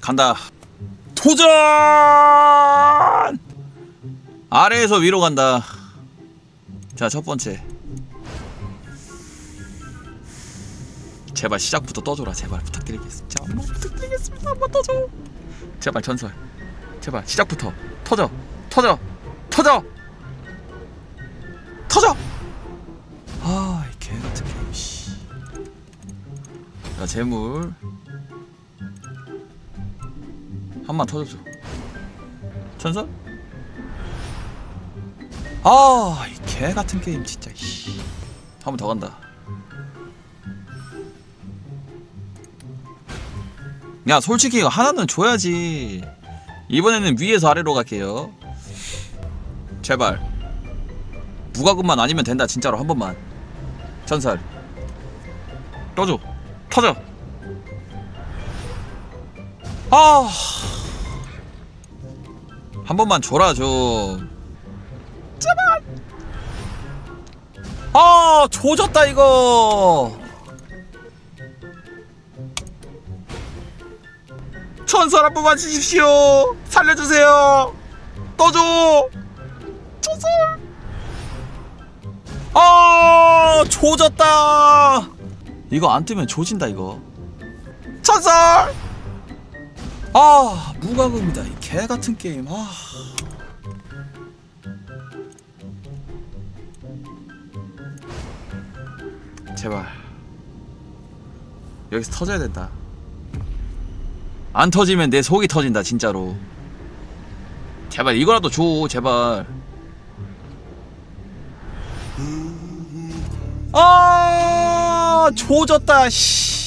간다. 도전! 아래에서 위로 간다. 자, 첫 번째. 제발 시작부터 떠줘라. 제발 부탁드리겠습니다. 한번 부탁드리겠습니다. 한번 떠줘. 제발 전설. 제발 시작부터 터져. 터져. 터져. 터져. 아, 이 개 같은 게임 씨. 자, 재물. 한번 터져줘. 전설? 아, 이 개 같은 게임 진짜. 씨. 한번 더 간다. 야, 솔직히 하나는 줘야지. 이번에는 위에서 아래로 갈게요. 제발. 무과금만 아니면 된다, 진짜로 한 번만. 전설. 떠줘. 터져. 아. 한 번만 줘라 좀. 제발. 아, 조졌다 이거. 천설 한 번만 주십시오. 살려주세요. 떠줘. 천설. 아, 조졌다. 이거 안 뜨면 조진다 이거. 천설. 아, 무과금이다. 이 개 같은 게임. 아. 제발. 여기서 터져야 된다. 안 터지면 내 속이 터진다 진짜로 제발 이거라도 줘 제발 아 조졌다 씨